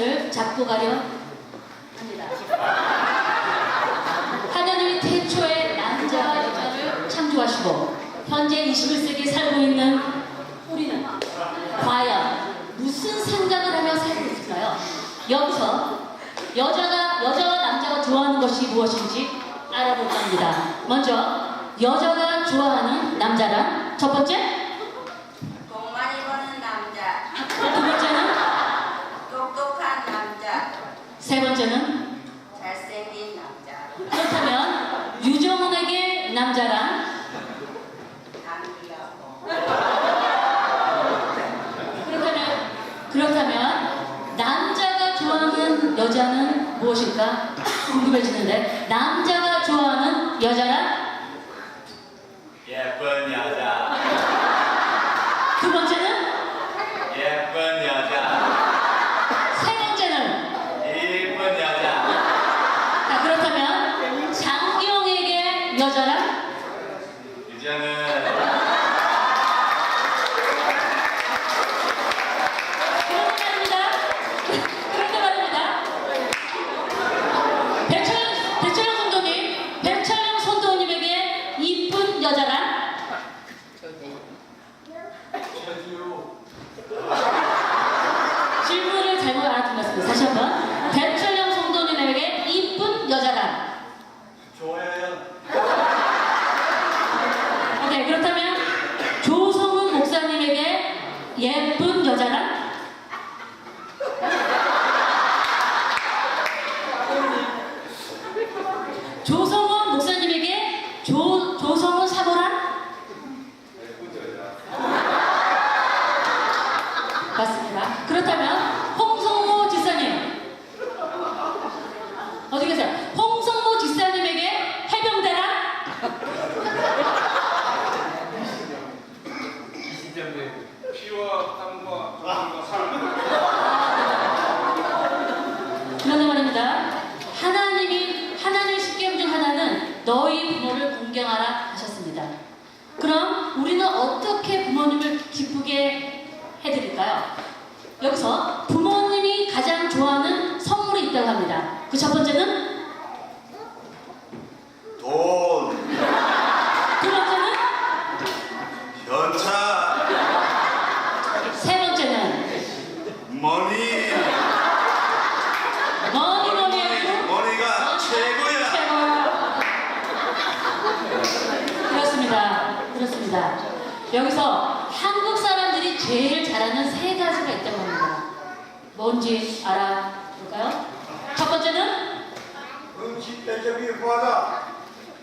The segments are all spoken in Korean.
몇 가지를 잡고 가려 합니다. 하나님이 태초에 남자와 여자를 창조하시고 현재 21세기에 살고 있는 우리는 과연 무슨 생각을 하며 살고 있을까요? 여기서 여자가 여자와 남자가 좋아하는 것이 무엇인지 알아볼까 합니다. 먼저 여자가 좋아하는 남자란 첫 번째, 돈 많이 버는 남자, 두 번째는, 똑똑한 남자, 세 번째는? 잘생긴 남자, 그렇다면 유정훈에게 남자란? 남기하고. 그렇다면 그렇다면 남자가 좋아하는 여자는 무엇일까? 궁금해지는데. 남자가 좋아하는 여자란 예쁜 여자, 두 번째는 예쁜 여자, 세 번째는 이쁜 여자, 자 그렇다면 장기용에게 여자란 유정은 그런데 말입니다. 그런데 말입니다. 배철영, 배철영 선도님, 배철영 선도님에게 이쁜 여자란? 질문을 잘못 같습니다. 다시 한번. 배철영 선도님에게 이쁜 여자란? 조혜연, 오케이, 그렇다면 조성훈 목사님에게 예쁜 여자란? 조성훈 목사님에게 조, 조성훈 사모란? 맞습니다. 그렇다면 홍성모 지사님 어디 계세요? 홍성모 지사님에게 해병대란? 피와 땀과 조금과 사랑 그런데 말입니다. 하나님이 하나님의 십계명 중 하나는 너희 부모를 공경하라 하셨습니다. 그럼 우리는 어떻게 부모님을 기쁘게 해드릴까요? 여기서 부모님이 가장 좋아하는 선물이 있다고 합니다. 그 첫 번째는 돈, 두 번째는 현차, 세 번째는 머니, 뭐니 뭐니 해도 머니가 최고야. 최고야. 그렇습니다. 그렇습니다. 여기서 한국 사람들이 잘하는 세 가지가 있다고 합니다. 뭔지 알아볼까요? 첫 번째는 음식 대접이 구하다.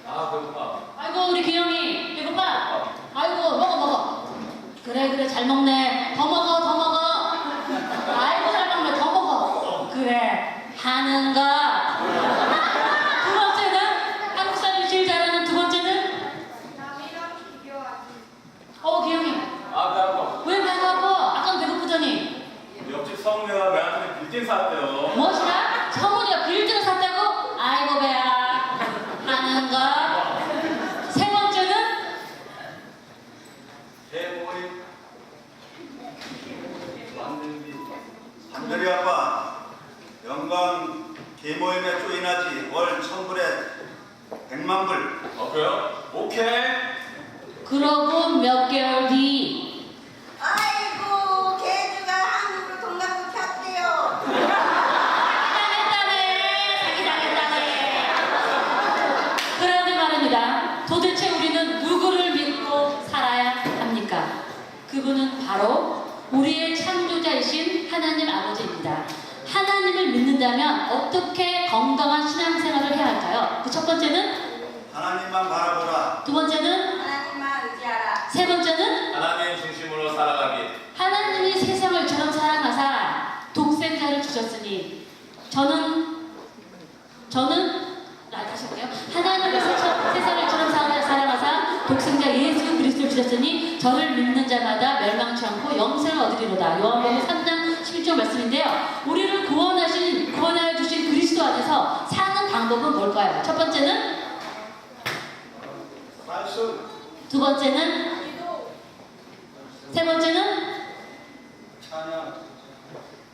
아 배고파 아이고 우리 기영이 배고파. 아이고 먹어 먹어. 그래 그래 잘 먹네. 더 먹어 더 먹어. 아이고 잘 먹네 더 먹어. 그래 하는 거. 100만 불. 어, 그래요? 오케이. 그러고 몇 개월 뒤 아이고 개주가 한국으로 동남부 탔대요. 당했다네. 사기당했다네 그런데 말입니다 도대체 우리는 누구를 믿고 살아야 합니까 그분은 바로 우리의 창조자이신 하나님 아버지입니다 하나님을 믿는다면 어떻게 건강한 신앙생활을 해야 할까요 그 첫 번째는 하나님만 바라보라. 두 번째는 하나님만 의지하라. 세 번째는 하나님 중심으로 살아가기 하나님이 세상을 이처럼 사랑하사 독생자를 주셨으니 저는 저는 나 다시 할게요. 하나님이 세상- 세상을 이처럼 사- 사랑하사 독생자 예수 그리스도를 주셨으니 저를 믿는 자마다 멸망치 않고 영생을 얻으리로다. 요한복음 3장 11절 말씀인데요. 우리를 구원하신 구원하여 주신 그리스도 안에서 사는 방법은 뭘까요? 첫 번째는. 두 번째는 세 번째는.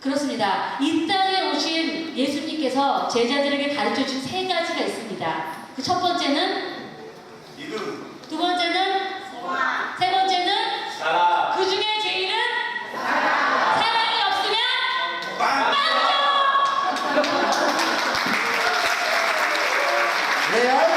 그렇습니다. 이 땅에 오신 예수님께서 제자들에게 가르쳐 준 세 가지가 있습니다. 그 첫 번째는 믿음, 두 번째는 소망. 세 번째는 사랑. 그 중에 제일은 사랑이 없으면 빵! 레알? 네,